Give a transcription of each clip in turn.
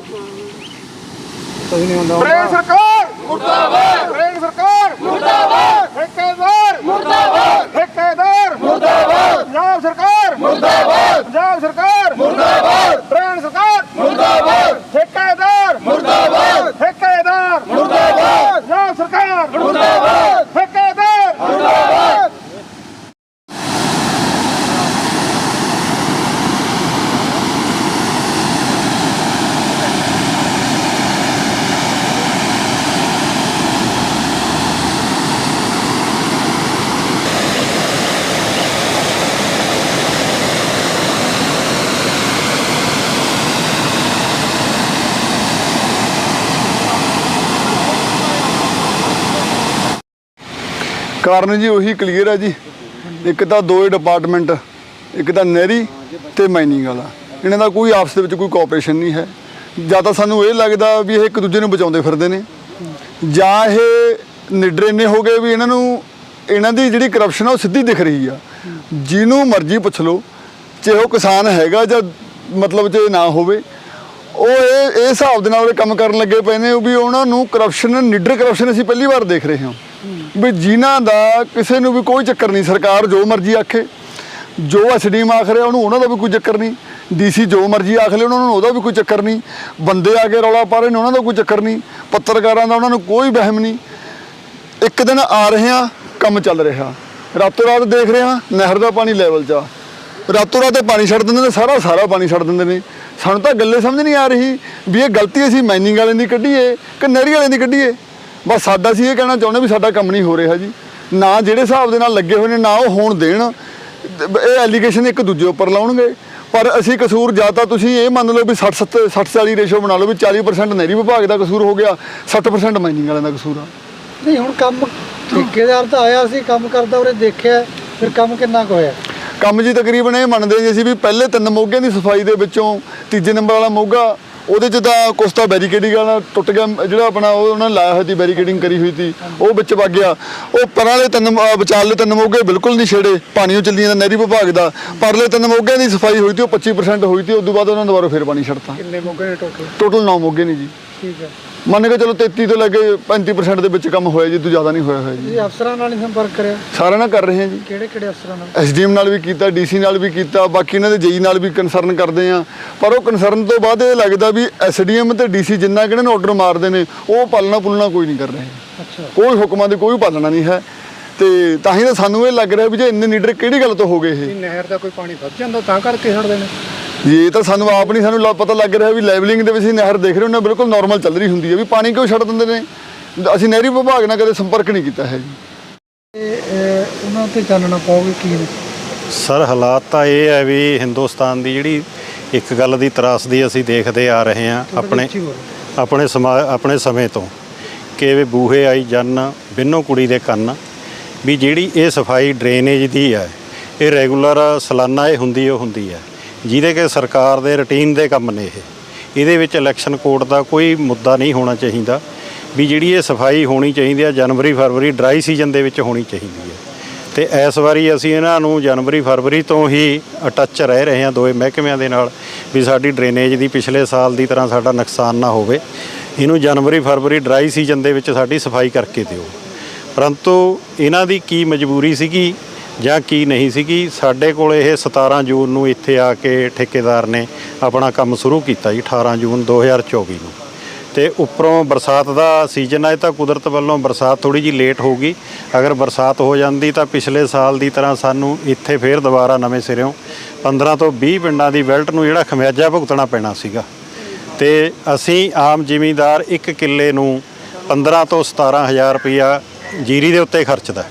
ਕੁਝ ਨਹੀਂ ਹੁੰਦਾ ਪ੍ਰੇਮ ਸਰਕਾਰ! ਮੁਰਦਾਬਾਦ! ਪ੍ਰੇਮ ਸਰਕਾਰ! ਮੁਰਦਾਬਾਦ! ਠੇਕੇਦਾਰ! ਮੁਰਦਾਬਾਦ! ਠੇਕੇਦਾਰ! ਮੁਰਦਾਬਾਦ! ਪੰਜਾਬ ਸਰਕਾਰ! ਮੁਰਦਾਬਾਦ! ਪੰਜਾਬ ਸਰਕਾਰ! ਮੁਰਦਾਬਾਦ! ਪ੍ਰੇਮ ਸਰਕਾਰ! ਮੁਰਦਾਬਾਦ! ਠੇਕੇਦਾਰ! ਮੁਰਦਾਬਾਦ! ਠੇਕੇਦਾਰ! ਮੁਰਦਾਬਾਦ! ਪੰਜਾਬ ਸਰਕਾਰ! ਮੁਰਦਾਬਾਦ ਠੇਕੇਦਾਰ ਮੁਰਦਾਬਾਦ ਕਾਰਨ ਜੀ ਉਹੀ ਕਲੀਅਰ ਹੈ ਜੀ। ਇੱਕ ਤਾਂ ਦੋ ਡਿਪਾਰਟਮੈਂਟ ਇੱਕ ਤਾਂ ਨਹਿਰੀ ਤੇ ਮਾਈਨਿੰਗ ਵਾਲਾ। ਇਹਨਾਂ ਦਾ ਕੋਈ ਆਪਸ ਦੇ ਵਿੱਚ ਕੋਈ ਕੋਆਪਰੇਸ਼ਨ ਨਹੀਂ ਹੈ। ਜਾਂ ਤਾਂ ਸਾਨੂੰ ਇਹ ਲੱਗਦਾ ਵੀ ਇਹ ਇੱਕ ਦੂਜੇ ਨੂੰ ਬਚਾਉਂਦੇ ਫਿਰਦੇ ਨੇ। ਜਾਂ ਇਹ ਨਿਡਰ ਇੰਨੇ ਹੋ ਗਏ ਵੀ ਇਹਨਾਂ ਨੂੰ, ਇਹਨਾਂ ਦੀ ਜਿਹੜੀ ਕਰਪਸ਼ਨ ਆ ਉਹ ਸਿੱਧੀ ਦਿਖ ਰਹੀ ਆ। ਜਿਹਨੂੰ ਮਰਜ਼ੀ ਪੁੱਛ ਲਓ ਚਾਹੇ ਉਹ ਕਿਸਾਨ ਹੈਗਾ ਜਾਂ ਮਤਲਬ ਜੇ ਨਾ ਹੋਵੇ, ਉਹ ਇਹ ਇਹ ਹਿਸਾਬ ਦੇ ਨਾਲ ਕੰਮ ਕਰਨ ਲੱਗੇ ਪਏ ਨੇ ਵੀ ਉਹਨਾਂ ਨੂੰ ਕਰਪਸ਼ਨ ਨਿਡਰ ਕਰਪਸ਼ਨ ਅਸੀਂ ਪਹਿਲੀ ਵਾਰ ਦੇਖ ਰਹੇ ਹਾਂ। ਵੀ ਜਿਨ੍ਹਾਂ ਦਾ ਕਿਸੇ ਨੂੰ ਵੀ ਕੋਈ ਚੱਕਰ ਨਹੀਂ, ਸਰਕਾਰ ਜੋ ਮਰਜ਼ੀ ਆਖੇ, ਜੋ ਐਸਡੀਐਮ ਆਖ ਰਿਹਾ ਉਹਨੂੰ ਉਹਨਾਂ ਦਾ ਵੀ ਕੋਈ ਚੱਕਰ ਨਹੀਂ ਡੀਸੀ ਜੋ ਮਰਜ਼ੀ ਆਖ ਲੈ ਉਹਨਾਂ ਨੂੰ ਉਹਦਾ ਵੀ ਕੋਈ ਚੱਕਰ ਨਹੀਂ, ਬੰਦੇ ਆ ਕੇ ਰੌਲਾ ਪਾ ਰਹੇ ਨੇ ਉਹਨਾਂ ਦਾ ਕੋਈ ਚੱਕਰ ਨਹੀਂ, ਪੱਤਰਕਾਰਾਂ ਦਾ ਉਹਨਾਂ ਨੂੰ ਕੋਈ ਵਹਿਮ ਨਹੀਂ। ਇੱਕ ਦਿਨ ਆ ਰਹੇ ਆ ਕੰਮ ਚੱਲ ਰਿਹਾ। ਰਾਤੋਂ ਰਾਤ ਦੇਖ ਰਹੇ ਆ ਨਹਿਰ ਦਾ ਪਾਣੀ ਲੈਵਲ 'ਚ ਆ। ਰਾਤੋਂ ਰਾਤ ਪਾਣੀ ਛੱਡ ਦਿੰਦੇ ਨੇ, ਸਾਰਾ ਸਾਰਾ ਪਾਣੀ ਛੱਡ ਦਿੰਦੇ ਨੇ। ਸਾਨੂੰ ਤਾਂ ਗੱਲੇ ਸਮਝ ਨਹੀਂ ਆ ਰਹੀ ਵੀ ਇਹ ਗਲਤੀ ਅਸੀਂ ਮਾਈਨਿੰਗ ਵਾਲਿਆਂ ਦੀ ਕੱਢੀਏ ਕਿ ਨਹਿਰੀ ਵਾਲਿਆਂ ਦੀ ਕੱਢੀਏ। ਬਸ ਸਾਡਾ ਸੀ ਇਹ ਕਹਿਣਾ ਚਾਹੁੰਦੇ ਵੀ ਸਾਡਾ ਕੰਮ ਨਹੀਂ ਹੋ ਰਿਹਾ ਜੀ। ਨਾ ਜਿਹੜੇ ਹਿਸਾਬ ਦੇ ਨਾਲ ਲੱਗੇ ਹੋਏ ਨੇ ਨਾ ਉਹ ਹੋਣ ਦੇਣ। ਇਹ ਐਲੀਗੇਸ਼ਨ ਇੱਕ ਦੂਜੇ ਉੱਪਰ ਲਾਉਣਗੇ। ਪਰ ਅਸੀਂ ਕਸੂਰ ਜਾਂ ਤਾਂ ਤੁਸੀਂ ਇਹ ਮੰਨ ਲਓ ਵੀ 60 60 60 40 ਰੇਸ਼ੋ ਬਣਾ ਲਓ ਵੀ 40% ਨਹਿਰੀ ਵਿਭਾਗ ਦਾ ਕਸੂਰ ਹੋ ਗਿਆ 60% ਮਾਈਨਿੰਗ ਵਾਲਿਆਂ ਦਾ ਕਸੂਰ ਆ। ਨਹੀਂ ਹੁਣ ਕੰਮ ਠੇਕੇਦਾਰ ਤਾਂ ਆਇਆ ਸੀ ਕੰਮ ਕਰਦਾ ਉਹਨੇ ਦੇਖਿਆ ਫਿਰ ਕੰਮ ਕਿੰਨਾ ਕੁ ਹੋਇਆ? ਕੰਮ ਜੀ ਤਕਰੀਬਨ ਇਹ ਮੰਨਦੇ ਜੀ ਅਸੀਂ ਵੀ ਪਹਿਲੇ ਤਿੰਨ ਮੋਗਿਆਂ ਦੀ ਸਫ਼ਾਈ ਦੇ ਵਿੱਚੋਂ ਤੀਜੇ ਨੰਬਰ ਵਾਲਾ ਮੋਗਾ ਉਹਦੇ ਚ ਤਾਂ ਕੁਛ ਤਾਂ ਬੈਰੀਕੇਡਿੰਗ ਵਾਲਾ ਟੁੱਟ ਗਿਆ ਜਿਹੜਾ ਆਪਣਾ ਉਹ ਉਹਨਾਂ ਨੇ ਲਾਇਆ ਹੋਇਆ ਸੀ ਬੈਰੀਕੇਡਿੰਗ ਕਰੀ ਹੋਈ ਸੀ। ਉਹ ਵਿੱਚ ਵਗ ਗਿਆ। ਉਹ ਪਰਾਂ ਵਾਲੇ ਤਿੰਨ ਵਿਚਾਲੇ ਤਿੰਨ ਮੋਗੇ ਬਿਲਕੁਲ ਨਹੀਂ ਛੇੜੇ ਪਾਣੀਓ ਚੱਲੀ ਜਾਂਦਾ ਨਹਿਰੀ ਵਿਭਾਗ ਦਾ। ਪਰਲੇ ਤਿੰਨ ਮੋਗਿਆਂ ਦੀ ਸਫ਼ਾਈ ਹੋਈ ਸੀ ਉਹ 25% ਹੋਈ ਸੀ ਉਸ ਤੋਂ ਬਾਅਦ ਉਹਨਾਂ ਦੁਬਾਰਾ ਫੇਰ ਪਾਣੀ ਛੱਡਤਾ। ਕਿੰਨੇ ਮੌਕੇ ਨੇ ਟੋਟਲ ਟੋਟਲ 9 ਮੋਗੇ ਨੇ ਜੀ। ਠੀਕ ਹੈ। ਮੰਨ ਕੇ ਚਲੋ 33 ਤੋਂ ਲੈ ਕੇ 35% ਦੇ ਵਿੱਚ ਕੰਮ ਹੋਇਆ ਜੀ ਤੋਂ ਜ਼ਿਆਦਾ ਨਹੀਂ ਹੋਇਆ ਹੋਇਆ ਜੀ। ਤੁਸੀਂ ਅਫਸਰਾਂ ਨਾਲ ਹੀ ਸੰਪਰਕ ਕਰਿਆ? ਸਾਰਿਆਂ ਨਾਲ ਕਰ ਰਹੇ ਹਾਂ ਜੀ। ਕਿਹੜੇ ਕਿਹੜੇ ਅਫਸਰਾਂ ਨਾਲ? ਐਸਡੀਐਮ ਨਾਲ ਵੀ ਕੀਤਾ ਡੀਸੀ ਨਾਲ ਵੀ ਕੀਤਾ ਬਾਕੀ ਇਹਨਾਂ ਦੇ ਜੇਈ ਨਾਲ ਵੀ ਕਨਸਰਨ ਕਰਦੇ ਆ ਪਰ ਉਹ ਕਨਸਰਨ ਤੋਂ ਬਾਅਦ ਇਹ ਲੱਗਦਾ ਵੀ ਐਸਡੀਐਮ ਤੇ ਡੀਸੀ ਜਿੰਨਾ ਕਿਹਨਾਂ ਨੇ ਆਰਡਰ ਮਾਰਦੇ ਨੇ ਉਹ ਪਾਲਣਾ ਪੁਲਣਾ ਕੋਈ ਨਹੀਂ ਕਰ ਰਹੇ। ਅੱਛਾ। ਕੋਈ ਹੁਕਮਾਂ ਦੀ ਕੋਈ ਪਾਲਣਾ ਨਹੀਂ ਹੈ। ਤੇ ਤਾਂ ਹੀ ਤਾਂ ਸਾਨੂੰ ਇਹ ਲੱਗ ਰਿਹਾ ਵੀ ਜੇ ਇੰਨੇ ਲੀਡਰ ਕਿਹੜੀ ਗੱਲ ਤੋਂ ਹੋ ਗਏ ਇਹ? ਨਹਿਰ ਦਾ ਕੋਈ ਪਾਣੀ ਵੱਧ ਜਾਂਦਾ ਤਾਂ ਕਰਕੇ ਛੱਡਦੇ ਨੇ। ਇਹ ਤਾਂ ਸਾਨੂੰ ਆਪ ਨਹੀਂ ਸਾਨੂੰ ਪਤਾ ਲੱਗ ਰਿਹਾ ਵੀ ਲੈਵਲਿੰਗ ਦੇ ਵਿੱਚ ਅਸੀਂ ਨਹਿਰ ਦੇਖ ਰਹੇ ਹੁੰਦੇ ਹਾਂ ਬਿਲਕੁਲ ਨਾਰਮਲ ਚੱਲ ਰਹੀ ਹੁੰਦੀ ਹੈ ਵੀ ਪਾਣੀ ਕਿਉਂ ਛੱਡ ਦਿੰਦੇ ਨੇ? ਅਸੀਂ ਨਹਿਰੀ ਵਿਭਾਗ ਨਾਲ ਕਦੇ ਸੰਪਰਕ ਨਹੀਂ ਕੀਤਾ ਹੈ ਜੀ। ਉਹਨਾਂ ਤੇ ਚਾਨਣਾ ਪਾਓਗੇ ਕੀ? ਨੇ ਸਰ ਹਾਲਾਤ ਤਾਂ ਇਹ ਹੈ ਵੀ ਹਿੰਦੁਸਤਾਨ ਦੀ ਜਿਹੜੀ ਇੱਕ ਗੱਲ ਦੀ ਤਰਾਸਦੀ ਅਸੀਂ ਦੇਖਦੇ ਆ ਰਹੇ ਹਾਂ ਆਪਣੇ। ਆਪਣੇ ਸਮਾ ਆਪਣੇ ਸਮੇਂ ਤੋਂ ਕਿ ਵੀ ਬੂਹੇ ਆਈ ਜਨ ਬਿੰਨੋ ਕੁੜੀ ਦੇ ਕੰਨ ਵੀ ਜਿਹੜੀ ਇਹ ਸਫ਼ਾਈ ਡਰੇਨੇਜ ਦੀ ਹੈ ਇਹ ਰੈਗੂਲਰ ਸਾਲਾਨਾ ਇਹ ਹੁੰਦੀ ਉਹ ਹੁੰਦੀ ਹੈ। ਜਿਹਦੇ ਕਿ ਸਰਕਾਰ ਦੇ ਰੁਟੀਨ ਦੇ ਕੰਮ ਨੇ ਇਹ। ਇਹਦੇ ਵਿੱਚ ਇਲੈਕਸ਼ਨ ਕੋਡ ਦਾ ਕੋਈ ਮੁੱਦਾ ਨਹੀਂ ਹੋਣਾ ਚਾਹੀਦਾ ਵੀ ਜਿਹੜੀ ਇਹ ਸਫ਼ਾਈ ਹੋਣੀ ਚਾਹੀਦੀ ਹੈ ਜਨਵਰੀ, ਫਰਵਰੀ ਡਰਾਈ ਸੀਜ਼ਨ ਦੇ ਵਿੱਚ ਹੋਣੀ ਚਾਹੀਦੀ ਹੈ ਤੇ ਇਸ ਵਾਰੀ ਅਸੀਂ ਇਹਨਾਂ ਨੂੰ ਜਨਵਰੀ, ਫਰਵਰੀ ਤੋਂ ਹੀ ਅਟੱਚ ਰਹਿ ਰਹੇ ਹਾਂ ਦੋਵੇਂ ਮਹਿਕਮਿਆਂ ਦੇ ਨਾਲ ਵੀ ਸਾਡੀ ਡਰੇਨੇਜ ਦੀ ਪਿਛਲੇ ਸਾਲ ਦੀ ਤਰ੍ਹਾਂ ਸਾਡਾ ਨੁਕਸਾਨ ਨਾ ਹੋਵੇ। ਇਹਨੂੰ ਜਨਵਰੀ, ਫਰਵਰੀ ਡਰਾਈ ਸੀਜ਼ਨ ਦੇ ਵਿੱਚ ਸਾਡੀ ਸਫ਼ਾਈ ਕਰਕੇ ਦਿਓ। ਪਰੰਤੂ ਇਹਨਾਂ ਦੀ ਕੀ ਮਜਬੂਰੀ ਸੀਗੀ? ਜਾਂ ਕੀ ਨਹੀਂ ਸੀਗੀ, ਸਾਡੇ ਕੋਲ ਇਹ 17 ਜੂਨ ਨੂੰ ਇੱਥੇ ਆ ਕੇ ਠੇਕੇਦਾਰ ਨੇ ਆਪਣਾ ਕੰਮ ਸ਼ੁਰੂ ਕੀਤਾ ਜੀ 18 ਜੂਨ 2024 ਨੂੰ। ਤੇ ਉੱਪਰੋਂ ਬਰਸਾਤ ਦਾ ਸੀਜ਼ਨ ਹੈ ਤਾਂ ਕੁਦਰਤ ਵੱਲੋਂ ਬਰਸਾਤ ਥੋੜੀ ਜੀ ਲੇਟ ਹੋ ਗਈ ਅਗਰ ਬਰਸਾਤ ਹੋ ਜਾਂਦੀ ਤਾਂ ਪਿਛਲੇ ਸਾਲ ਦੀ ਤਰ੍ਹਾਂ ਸਾਨੂੰ ਇੱਥੇ ਫੇਰ ਦੁਬਾਰਾ ਨਵੇਂ ਸਿਰਿਓਂ 15 ਤੋਂ 20 ਪਿੰਡਾਂ ਦੀ ਬੈਲਟ ਨੂੰ ਜਿਹੜਾ ਖਮਿਆਜਾ ਭੁਗਤਣਾ ਪੈਣਾ ਸੀਗਾ। ਤੇ ਅਸੀਂ ਆਮ ਜ਼ਿਮੀਂਦਾਰ ਇੱਕ ਕਿੱਲੇ ਨੂੰ 15 ਤੋਂ 17000 ਰੁਪਇਆ ਜੀਰੀ ਦੇ ਉੱਤੇ ਖਰਚਦਾ।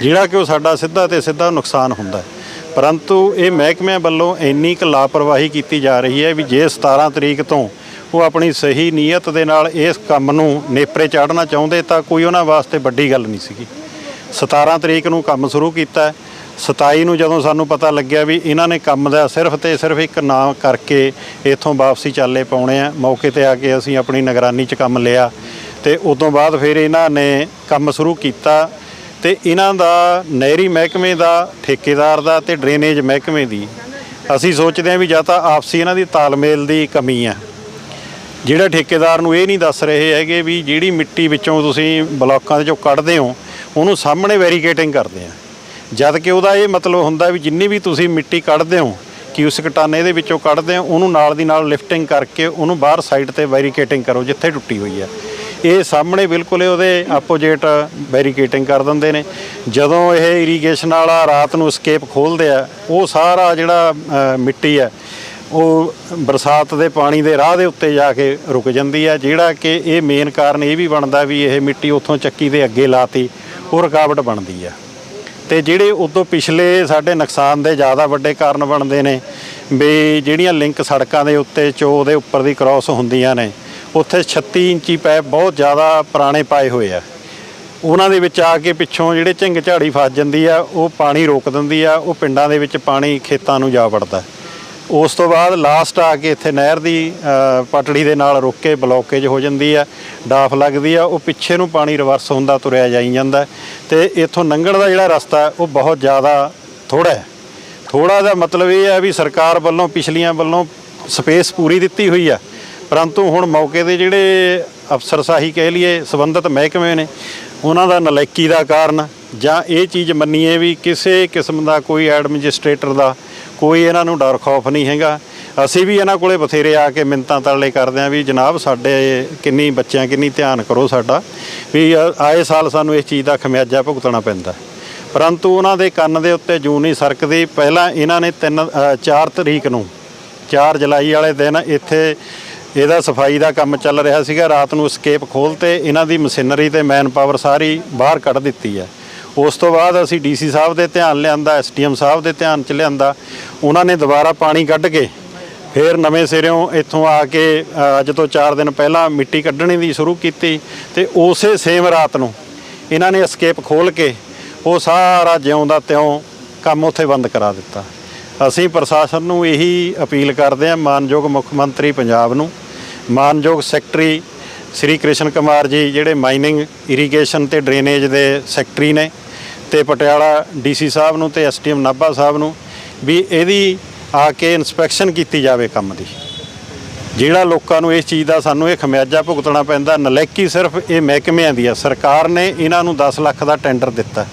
ਜਿਹੜਾ ਕਿ ਉਹ ਸਾਡਾ ਸਿੱਧਾ ਤੇ ਸਿੱਧਾ ਨੁਕਸਾਨ ਹੁੰਦਾ ਹੈ। ਪਰੰਤੂ ਇਹ ਮਹਿਕਮਿਆਂ ਵੱਲੋਂ ਇੰਨੀ ਕੁ ਲਾਪਰਵਾਹੀ ਕੀਤੀ ਜਾ ਰਹੀ ਹੈ ਵੀ ਜੇ 17 ਤਰੀਕ ਤੋਂ ਉਹ ਆਪਣੀ ਸਹੀ ਨੀਅਤ ਦੇ ਨਾਲ ਇਸ ਕੰਮ ਨੂੰ ਨੇਪਰੇ ਚਾੜਨਾ ਚਾਹੁੰਦੇ ਤਾਂ ਕੋਈ ਉਹਨਾਂ ਵਾਸਤੇ ਵੱਡੀ ਗੱਲ ਨਹੀਂ ਸੀਗੀ 17 ਤਰੀਕ ਨੂੰ ਕੰਮ ਸ਼ੁਰੂ ਕੀਤਾ ਹੈ। 27 ਨੂੰ ਜਦੋਂ ਸਾਨੂੰ ਪਤਾ ਲੱਗਿਆ ਵੀ ਇਹਨਾਂ ਨੇ ਕੰਮ ਦਾ ਸਿਰਫ ਤੇ ਸਿਰਫ ਇੱਕ ਨਾਮ ਕਰਕੇ ਇੱਥੋਂ ਵਾਪਸੀ ਚਾਲੇ ਪਾਉਣੇ ਆ, ਮੌਕੇ ਤੇ ਆ ਕੇ ਅਸੀਂ ਆਪਣੀ ਨਿਗਰਾਨੀ 'ਚ ਕੰਮ ਲਿਆ ਤੇ ਉਦੋਂ ਬਾਅਦ ਫਿਰ ਇਹਨਾਂ ਨੇ ਕੰਮ ਸ਼ੁਰੂ ਕੀਤਾ ਤੇ ਇਹਨਾਂ ਦਾ ਨਹਿਰੀ ਮਹਿਕਮੇ ਦਾ, ਠੇਕੇਦਾਰ ਦਾ ਤੇ ਡਰੇਨੇਜ ਮਹਿਕਮੇ ਦੀ ਅਸੀਂ ਸੋਚਦੇ ਹਾਂ ਵੀ ਜਾਂ ਤਾਂ ਆਪਸੀ ਇਹਨਾਂ ਦੀ ਤਾਲਮੇਲ ਦੀ ਕਮੀ ਆ। ਜਿਹੜਾ ਠੇਕੇਦਾਰ ਨੂੰ ਇਹ ਨਹੀਂ ਦੱਸ ਰਹੇ ਹੈਗੇ ਵੀ ਜਿਹੜੀ ਮਿੱਟੀ ਵਿੱਚੋਂ ਤੁਸੀਂ ਬਲਾਕਾਂ ਦੇ ਚੋਂ ਕੱਢਦੇ ਹੋ, ਉਹਨੂੰ ਸਾਹਮਣੇ ਵੈਰੀਕੇਟਿੰਗ ਕਰਦੇ ਆ। ਜਦ ਕਿ ਉਹਦਾ ਇਹ ਮਤਲਬ ਹੁੰਦਾ ਵੀ ਜਿੰਨੀ ਵੀ ਤੁਸੀਂ ਮਿੱਟੀ ਕੱਢਦੇ ਹੋ ਕਿ ਉਸ ਕਟਾਨੇ ਦੇ ਵਿੱਚੋਂ ਕੱਢਦੇ ਹੋ, ਉਹਨੂੰ ਨਾਲ ਦੀ ਨਾਲ ਲਿਫਟਿੰਗ ਕਰਕੇ ਉਹਨੂੰ ਬਾਹਰ ਸਾਈਡ ਤੇ ਵੈਰੀਕੇਟਿੰਗ ਕਰੋ, ਜਿੱਥੇ ਟੁੱਟੀ ਹੋਈ ਹੈ ਇਹ ਸਾਹਮਣੇ ਬਿਲਕੁਲ ਉਹਦੇ ਆਪੋਜੀਟ ਬੈਰੀਕੇਟਿੰਗ ਕਰ ਦਿੰਦੇ ਨੇ। ਜਦੋਂ ਇਹ ਇਰੀਗੇਸ਼ਨ ਵਾਲਾ ਰਾਤ ਨੂੰ ਸਕੇਪ ਖੋਲਦੇ ਆ, ਉਹ ਸਾਰਾ ਜਿਹੜਾ ਮਿੱਟੀ ਹੈ ਉਹ ਬਰਸਾਤ ਦੇ ਪਾਣੀ ਦੇ ਰਾਹ ਦੇ ਉੱਤੇ ਜਾ ਕੇ ਰੁਕ ਜਾਂਦੀ ਹੈ ਜਿਹੜਾ ਕਿ ਇਹ ਮੇਨ ਕਾਰਨ ਇਹ ਵੀ ਬਣਦਾ ਵੀ ਇਹ ਮਿੱਟੀ ਉੱਥੋਂ ਚੱਕੀ ਦੇ ਅੱਗੇ ਲਾਤੀ, ਉਹ ਰੁਕਾਵਟ ਬਣਦੀ ਆ। ਤੇ ਜਿਹੜੇ ਉਦੋਂ ਪਿਛਲੇ ਸਾਡੇ ਨੁਕਸਾਨ ਦੇ ਜ਼ਿਆਦਾ ਵੱਡੇ ਕਾਰਨ ਬਣਦੇ ਨੇ, ਵੀ ਜਿਹੜੀਆਂ ਲਿੰਕ ਸੜਕਾਂ ਦੇ ਉੱਤੇ, ਚੋ ਦੇ ਉੱਪਰ ਦੀ ਕ੍ਰਾਸ ਹੁੰਦੀਆਂ ਨੇ ਉੱਥੇ 36 ਇੰਚੀ ਪੈਪ ਬਹੁਤ ਜ਼ਿਆਦਾ ਪੁਰਾਣੇ ਪਾਏ ਹੋਏ ਆ। ਉਹਨਾਂ ਦੇ ਵਿੱਚ ਆ ਕੇ ਪਿੱਛੋਂ ਜਿਹੜੇ ਝਿੰਗ ਝਾੜੀ ਫਸ ਜਾਂਦੀ ਆ, ਉਹ ਪਾਣੀ ਰੋਕ ਦਿੰਦੀ ਆ, ਉਹ ਪਿੰਡਾਂ ਦੇ ਵਿੱਚ ਪਾਣੀ ਖੇਤਾਂ ਨੂੰ ਜਾ ਵੜਦਾ। ਉਸ ਤੋਂ ਬਾਅਦ ਲਾਸਟ ਆ ਕੇ ਇੱਥੇ ਨਹਿਰ ਦੀ ਪਟੜੀ ਦੇ ਨਾਲ ਰੁੱਕ ਕੇ ਬਲੋਕੇਜ ਹੋ ਜਾਂਦੀ ਆ, ਡਾਫ ਲੱਗਦੀ ਆ, ਉਹ ਪਿੱਛੇ ਨੂੰ ਪਾਣੀ ਰਿਵਰਸ ਹੁੰਦਾ, ਤੁਰਿਆ ਜਾਈ ਜਾਂਦਾ। ਤੇ ਇੱਥੋਂ ਲੰਘਣ ਦਾ ਜਿਹੜਾ ਰਸਤਾ, ਉਹ ਬਹੁਤ ਜ਼ਿਆਦਾ ਥੋੜਾ ਹੈ। ਥੋੜਾ ਦਾ ਮਤਲਬ ਇਹ ਹੈ ਵੀ ਸਰਕਾਰ ਵੱਲੋਂ, ਪਿਛਲੀਆਂ ਵੱਲੋਂ ਸਪੇਸ ਪੂਰੀ ਦਿੱਤੀ ਹੋਈ ਆ। ਪਰੰਤੂ ਹੁਣ ਮੌਕੇ ਦੇ ਜਿਹੜੇ ਅਫਸਰਸ਼ਾਹੀ ਕਹਿ ਲਈਏ ਸੰਬੰਧਿਤ ਮਹਿਕਮੇ ਨੇ, ਉਹਨਾਂ ਦਾ ਨਲਾਇਕੀ ਦਾ ਕਾਰਨ ਜਾਂ ਇਹ ਚੀਜ਼ ਮੰਨੀਏ ਵੀ ਕਿਸੇ ਕਿਸਮ ਦਾ ਕੋਈ ਐਡਮਿਨਿਸਟ੍ਰੇਟਰ ਦਾ ਕੋਈ ਇਹਨਾਂ ਨੂੰ ਡਰ ਖੌਫ ਨਹੀਂ ਹੈਗਾ। ਅਸੀਂ ਵੀ ਇਹਨਾਂ ਕੋਲੇ ਬਥੇਰੇ ਆ ਕੇ ਮਿੰਤਾਂ ਤਰਲੇ ਕਰਦੇ ਆਂ ਵੀ ਜਨਾਬ ਸਾਡੇ ਕਿੰਨੀ ਬੱਚਿਆਂ ਕਿੰਨੀ ਧਿਆਨ ਕਰੋ ਸਾਡਾ, ਵੀ ਆਏ ਸਾਲ ਸਾਨੂੰ ਇਸ ਚੀਜ਼ ਦਾ ਖਮਿਆਜਾ ਭੁਗਤਣਾ ਪੈਂਦਾ। ਪਰੰਤੂ ਉਹਨਾਂ ਦੇ ਕੰਨ ਦੇ ਉੱਤੇ ਜੂੰ ਨਹੀਂ ਸਰਕਦੀ। ਪਹਿਲਾਂ ਇਹਨਾਂ ਨੇ 3 4 ਤਰੀਕ ਨੂੰ 4 ਜੁਲਾਈ ਵਾਲੇ ਦਿਨ ਇੱਥੇ ਇਹਦਾ ਸਫ਼ਾਈ ਦਾ ਕੰਮ ਚੱਲ ਰਿਹਾ ਸੀਗਾ। ਰਾਤ ਨੂੰ ਸਕੇਪ ਖੋਲਤੇ ਇਹਨਾਂ ਦੀ ਮਸ਼ੀਨਰੀ ਤੇ ਮੈਨ ਪਾਵਰ ਸਾਰੀ ਬਾਹਰ ਕੱਢ ਦਿੱਤੀ ਹੈ। ਉਸ ਤੋਂ ਬਾਅਦ ਅਸੀਂ ਡੀਸੀ ਸਾਹਿਬ ਦੇ ਧਿਆਨ ਲਿਆਂਦਾ ਐਸਟੀਐਮ ਸਾਹਿਬ ਦੇ ਧਿਆਨ ਚ ਲਿਆਂਦਾ। ਉਹਨਾਂ ਨੇ ਦੁਬਾਰਾ ਪਾਣੀ ਕੱਢ ਕੇ ਫਿਰ ਨਵੇਂ ਸਿਰਿਓਂ ਇੱਥੋਂ ਆ ਕੇ ਅੱਜ ਤੋਂ 4 ਦਿਨ ਪਹਿਲਾਂ ਮਿੱਟੀ ਕੱਢਣੀ ਦੀ ਸ਼ੁਰੂ ਕੀਤੀ ਤੇ ਉਸੇ ਸੇਮ ਰਾਤ ਨੂੰ ਇਹਨਾਂ ਨੇ ਸਕੇਪ ਖੋਲ ਕੇ ਉਹ ਸਾਰਾ ਜਿਉਂ ਦਾ ਤਿਉਂ ਕੰਮ ਉੱਥੇ ਬੰਦ ਕਰਾ ਦਿੱਤਾ। ਅਸੀਂ ਪ੍ਰਸ਼ਾਸਨ ਨੂੰ ਇਹੀ ਅਪੀਲ ਕਰਦੇ ਹਾਂ, ਮਾਨਯੋਗ ਮੁੱਖ ਮੰਤਰੀ ਪੰਜਾਬ ਨੂੰ, ਮਾਨਯੋਗ ਸੈਕਟਰੀ ਸ੍ਰੀ ਕ੍ਰਿਸ਼ਨ ਕੁਮਾਰ ਜੀ, ਜਿਹੜੇ ਮਾਈਨਿੰਗ ਇਰੀਗੇਸ਼ਨ ਤੇ ਡਰੇਨੇਜ ਦੇ ਸੈਕਟਰੀ ਨੇ ਤੇ ਪਟਿਆਲਾ ਡੀਸੀ ਸਾਹਿਬ ਨੂੰ ਤੇ ਐਸਟੀਐਮ ਨਾਭਾ ਸਾਹਿਬ ਨੂੰ, ਵੀ ਇਹਦੀ ਆ ਕੇ ਇਨਸਪੈਕਸ਼ਨ ਕੀਤੀ ਜਾਵੇ ਕੰਮ ਦੀ। ਜਿਹੜਾ ਲੋਕਾਂ ਨੂੰ ਇਸ ਚੀਜ਼ ਦਾ ਸਾਨੂੰ ਇਹ ਖਮਿਆਜਾ ਭੁਗਤਣਾ ਪੈਂਦਾ, ਨਲੈਕੀ ਸਿਰਫ ਇਹ ਮਹਿਕਮਿਆਂ ਦੀ ਆ। ਸਰਕਾਰ ਨੇ ਇਹਨਾਂ ਨੂੰ 10 ਲੱਖ ਦਾ ਟੈਂਡਰ ਦਿੱਤਾ।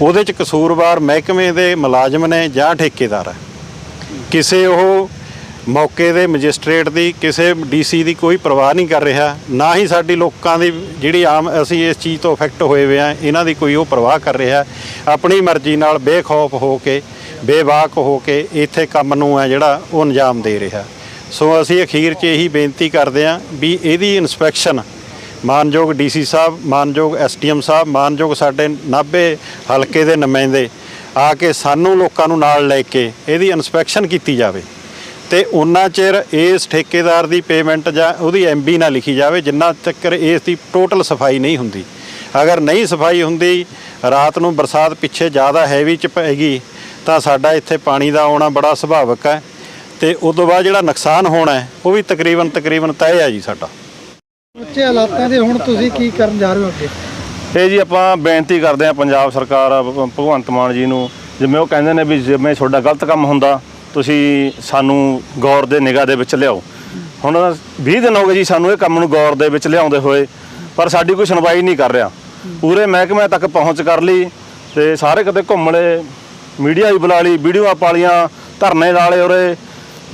ਉਹਦੇ ਚ ਕਸੂਰਵਾਰ ਮਹਿਕਮੇ ਦੇ ਮੁਲਾਜ਼ਮ ਨੇ ਜਾਂ ਠੇਕੇਦਾਰ ਆ ਕਿਸੇ ਉਹ ਮੌਕੇ ਦੇ ਮੈਜਿਸਟ੍ਰੇਟ ਦੀ, ਕਿਸੇ ਡੀਸੀ ਦੀ ਕੋਈ ਪਰਵਾਹ ਨਹੀਂ ਕਰ ਰਿਹਾ, ਨਾ ਹੀ ਸਾਡੀ ਲੋਕਾਂ ਦੀ ਜਿਹੜੀ ਆਮ ਅਸੀਂ ਇਸ ਚੀਜ਼ ਤੋਂ ਇਫੈਕਟ ਹੋਏ ਹੋਏ ਆ ਇਹਨਾਂ ਦੀ ਕੋਈ ਉਹ ਪਰਵਾਹ ਕਰ ਰਿਹਾ। ਆਪਣੀ ਮਰਜ਼ੀ ਨਾਲ ਬੇਖੌਫ ਹੋ ਕੇ, ਬੇਵਾਕ ਹੋ ਕੇ ਇੱਥੇ ਕੰਮ ਨੂੰ ਹੈ ਜਿਹੜਾ ਉਹ ਅੰਜਾਮ ਦੇ ਰਿਹਾ। ਸੋ ਅਸੀਂ ਅਖੀਰ 'ਚ ਇਹੀ ਬੇਨਤੀ ਕਰਦੇ ਹਾਂ ਵੀ ਇਹਦੀ ਇਨਸਪੈਕਸ਼ਨ ਮਾਨਯੋਗ ਡੀਸੀ ਸਾਹਿਬ, ਮਾਨਯੋਗ ਐਸਟੀਐਮ ਸਾਹਿਬ, ਮਾਨਯੋਗ ਸਾਡੇ ਨਾਭੇ ਹਲਕੇ ਦੇ ਨੁਮਾਇੰਦੇ ਆ ਕੇ ਸਾਨੂੰ ਲੋਕਾਂ ਨੂੰ ਨਾਲ ਲੈ ਕੇ ਇਹਦੀ ਇਨਸਪੈਕਸ਼ਨ ਕੀਤੀ ਜਾਵੇ ਤੇ ਉਹਨਾਂ ਚਿਰ ਇਸ ਠੇਕੇਦਾਰ ਦੀ ਪੇਮੈਂਟ ਜਾਂ ਉਹਦੀ ਐਮਬੀ ਨਾ ਲਿਖੀ ਜਾਵੇ, ਜਿੰਨਾ ਤੱਕ ਇਸ ਦੀ ਟੋਟਲ ਸਫ਼ਾਈ ਨਹੀਂ ਹੁੰਦੀ। ਅਗਰ ਨਹੀਂ ਸਫ਼ਾਈ ਹੁੰਦੀ, ਰਾਤ ਨੂੰ ਬਰਸਾਤ ਪਿੱਛੇ ਜ਼ਿਆਦਾ ਹੈਵੀ ਚ ਪੈਗੀ ਤਾਂ ਸਾਡਾ ਇੱਥੇ ਪਾਣੀ ਦਾ ਆਉਣਾ ਬੜਾ ਸੁਭਾਵਿਕ ਹੈ ਤੇ ਉਸ ਤੋਂ ਬਾਅਦ ਜਿਹੜਾ ਨੁਕਸਾਨ ਹੋਣਾ ਉਹ ਵੀ ਤਕਰੀਬਨ ਤਕਰੀਬਨ ਤੈਅ ਹੈ ਜੀ ਸਾਡਾ। ਉੱਚੇ ਹਾਲਾਤਾਂ ਦੇ ਹੁਣ ਤੁਸੀਂ ਕੀ ਕਰਨ ਜਾ ਰਹੇ ਹੋ ਅੱਗੇ? ਇਹ ਜੀ ਆਪਾਂ ਬੇਨਤੀ ਕਰਦੇ ਹਾਂ ਪੰਜਾਬ ਸਰਕਾਰ ਭ- ਭਗਵੰਤ ਮਾਨ ਜੀ ਨੂੰ, ਜਿਵੇਂ ਉਹ ਕਹਿੰਦੇ ਨੇ ਵੀ ਜਿਵੇਂ ਤੁਹਾਡਾ ਗਲਤ ਕੰਮ ਹੁੰਦਾ, ਤੁਸੀਂ ਸਾਨੂੰ ਗੌਰ ਦੇ ਨਿਗਾਹ ਦੇ ਵਿੱਚ ਲਿਆਓ। ਹੁਣ 20 ਦਿਨ ਹੋ ਗਏ ਜੀ ਸਾਨੂੰ ਇਹ ਕੰਮ ਨੂੰ ਗੌਰ ਦੇ ਵਿੱਚ ਲਿਆਉਂਦੇ ਹੋਏ, ਪਰ ਸਾਡੀ ਕੋਈ ਸੁਣਵਾਈ ਨਹੀਂ ਕਰ ਰਿਹਾ। ਪੂਰੇ ਮਹਿਕਮੇ ਤੱਕ ਪਹੁੰਚ ਕਰ ਲਈ ਤੇ ਸਾਰੇ ਕਿਤੇ ਘੁੰਮ ਲਏ, ਮੀਡੀਆ ਵੀ ਬੁਲਾ ਲਈ, ਵੀਡੀਓ ਪਾਲੀਆਂ ਧਰਨੇ ਲਾ ਲਏ ਉਰੇ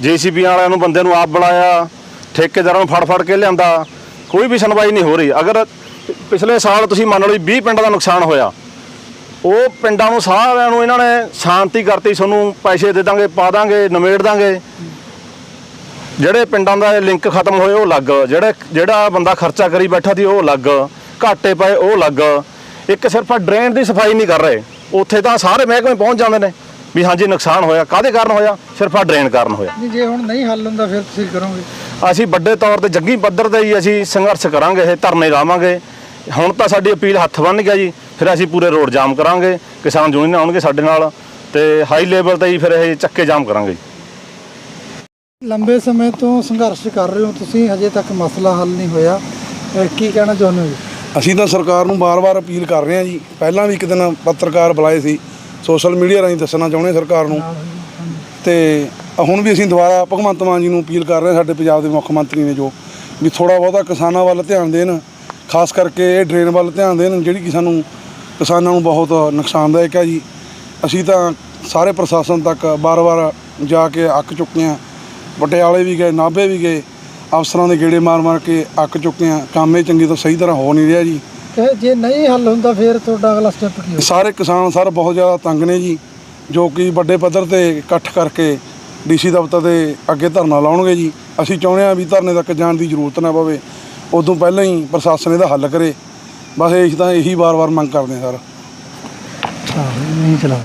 ਜੀਸੀਬੀ ਵਾਲਿਆਂ ਨੂੰ ਬੰਦੇ ਨੂੰ ਆਪ ਬੁਲਾਇਆ, ਠੇਕੇਦਾਰਾਂ ਨੂੰ ਫੜ ਫੜ ਕੇ ਲਿਆਂਦਾ। ਕੋਈ ਵੀ ਸੁਣਵਾਈ ਨਹੀਂ ਹੋ ਰਹੀ। ਅਗਰ ਪਿਛਲੇ ਸਾਲ ਤੁਸੀਂ ਮੰਨ ਲਓ ਜੀ 20 ਪਿੰਡਾਂ ਦਾ ਨੁਕਸਾਨ ਹੋਇਆ, ਉਹ ਪਿੰਡਾਂ ਨੂੰ ਸਾਰਿਆਂ ਨੂੰ ਇਹਨਾਂ ਨੇ ਸ਼ਾਂਤੀ ਕਰਤੀ, ਤੁਹਾਨੂੰ ਪੈਸੇ ਦੇ ਦਾਂਗੇ, ਪਾ ਦਾਂਗੇ, ਨਿਮੇੜ ਦਾਂਗੇ। ਜਿਹੜੇ ਪਿੰਡਾਂ ਦਾ ਲਿੰਕ ਖਤਮ ਹੋਏ, ਉਹ ਲੱਗ ਜਿਹੜੇ, ਜਿਹੜਾ ਬੰਦਾ ਖਰਚਾ ਕਰੀ ਬੈਠਾ ਸੀ, ਉਹ ਲੱਗ ਘਾਟੇ ਪਏ, ਉਹ ਲੱਗ ਇੱਕ ਸਿਰਫ ਡਰੇਨ ਦੀ ਸਫ਼ਾਈ ਨਹੀਂ ਕਰ ਰਹੇ। ਉੱਥੇ ਤਾਂ ਸਾਰੇ ਮਹਿਕਮੇ ਪਹੁੰਚ ਜਾਂਦੇ ਨੇ ਵੀ ਹਾਂਜੀ, ਨੁਕਸਾਨ ਹੋਇਆ। ਕਾਹਦੇ ਕਾਰਨ ਹੋਇਆ? ਸਿਰਫ ਆ ਡਰੇਨ ਕਾਰਨ ਹੋਇਆ। ਨਹੀਂ, ਜੇ ਹੁਣ ਨਹੀਂ ਹੱਲ ਹੁੰਦਾ, ਫਿਰ ਤੁਸੀਂ ਕਰੋਗੇ। ਅਸੀਂ ਵੱਡੇ ਤੌਰ ਤੇ ਜੱਗੀ ਪੱਧਰ ਤੇ ਹੀ ਅਸੀਂ ਸੰਘਰਸ਼ ਕਰਾਂਗੇ ਇਹ ਧਰਨੇ ਲਾਵਾਂਗੇ। ਹੁਣ ਤਾਂ ਸਾਡੀ ਅਪੀਲ ਹੱਥ ਬੰਨ ਗਿਆ ਜੀ ਫਿਰ ਅਸੀਂ ਪੂਰੇ ਰੋਡ ਜਾਮ ਕਰਾਂਗੇ ਕਿਸਾਨ ਯੂਨੀਅਨ ਆਉਣਗੇ ਸਾਡੇ ਨਾਲ ਤੇ ਹਾਈ ਲੈਵਲ ਤੇ ਹੀ ਫਿਰ ਇਹ ਚੱਕੇ ਜਾਮ ਕਰਾਂਗੇ ਲੰਬੇ ਸਮੇਂ ਤੋਂ ਸੰਘਰਸ਼ ਕਰ ਰਹੇ ਹੋ ਤੁਸੀਂ ਹਜੇ ਤੱਕ ਮਸਲਾ ਹੱਲ ਨਹੀਂ ਹੋਇਆ। ਕੀ ਕਹਿਣਾ ਚਾਹੁੰਦੇ ਹੋ ਜੀ? ਅਸੀਂ ਤਾਂ ਸਰਕਾਰ ਨੂੰ ਬਾਰ-ਬਾਰ ਅਪੀਲ ਕਰ ਰਹੇ ਹਾਂ ਜੀ। ਪਹਿਲਾਂ ਵੀ ਇੱਕ ਦਿਨ ਪੱਤਰਕਾਰ ਬੁਲਾਏ ਸੀ ਸੋਸ਼ਲ ਮੀਡੀਆ ਰਾਹੀਂ ਦੱਸਣਾ ਚਾਹੁੰਦੇ ਸਰਕਾਰ ਨੂੰ। ਤੇ ਹੁਣ ਵੀ ਅਸੀਂ ਦੁਬਾਰਾ ਭਗਵੰਤ ਮਾਨ ਜੀ ਨੂੰ ਅਪੀਲ ਕਰ ਰਹੇ ਹਾਂ ਸਾਡੇ ਪੰਜਾਬ ਦੇ ਮੁੱਖ ਮੰਤਰੀ ਨੇ ਜੋ ਵੀ ਥੋੜਾ ਬਹੁਤਾ ਕਿਸਾਨਾਂ ਵੱਲ ਧਿਆਨ ਦੇਣ ਖਾਸ ਕਰਕੇ ਇਹ ਡਰੇਨ ਵੱਲ ਧਿਆਨ ਦੇਣ ਜਿਹੜੀ ਕਿ ਸਾਨੂੰ ਕਿਸਾਨਾਂ ਨੂੰ ਬਹੁਤ ਨੁਕਸਾਨਦਾਇਕ ਹੈ ਜੀ। ਅਸੀਂ ਤਾਂ ਸਾਰੇ ਪ੍ਰਸ਼ਾਸਨ ਤੱਕ ਬਾਰ-ਬਾਰ ਜਾ ਕੇ ਅੱਕ ਚੁੱਕੇ ਹਾਂ। ਪਟਿਆਲੇ ਵੀ ਗਏ ਨਾਭੇ ਵੀ ਗਏ ਅਫਸਰਾਂ ਦੇ ਗੇੜੇ ਮਾਰ-ਮਾਰ ਕੇ ਅੱਕ ਚੁੱਕੇ ਹਾਂ। ਕੰਮ ਇਹ ਚੰਗੀ ਤੋਂ ਸਹੀ ਤਰ੍ਹਾਂ ਹੋ ਨਹੀਂ ਰਿਹਾ ਜੀ। ਜੇ ਨਹੀਂ ਹੱਲ ਹੁੰਦਾ ਫਿਰ ਤੁਹਾਡਾ ਅਗਲਾ ਸਟੈਪ ਕੀ ਹੋਊ ਸਾਰੇ ਕਿਸਾਨ ਸਰ ਬਹੁਤ ਜ਼ਿਆਦਾ ਤੰਗ ਨੇ ਜੀ। ਜੋ ਕਿ ਵੱਡੇ ਪੱਧਰ ਤੇ ਇਕੱਠ ਕਰਕੇ ਡੀਸੀ ਦਫ਼ਤਰ ਦੇ ਅੱਗੇ ਧਰਨਾ ਲਾਉਣਗੇ ਜੀ। ਅਸੀਂ ਚਾਹੁੰਦੇ ਹਾਂ ਵੀ ਧਰਨੇ ਤੱਕ ਜਾਣ ਦੀ ਜ਼ਰੂਰਤ ਨਾ ਪਵੇ। ਉਦੋਂ ਪਹਿਲਾਂ ਹੀ ਪ੍ਰਸ਼ਾਸਨ ਇਹਦਾ ਹੱਲ ਕਰੇ। ਬਸ ਇਹ ਤਾਂ ਇਹੀ ਵਾਰ-ਵਾਰ ਮੰਗ ਕਰਦੇ ਹਾਂ ਸਰ। ਨਹੀਂ ਚਲਾ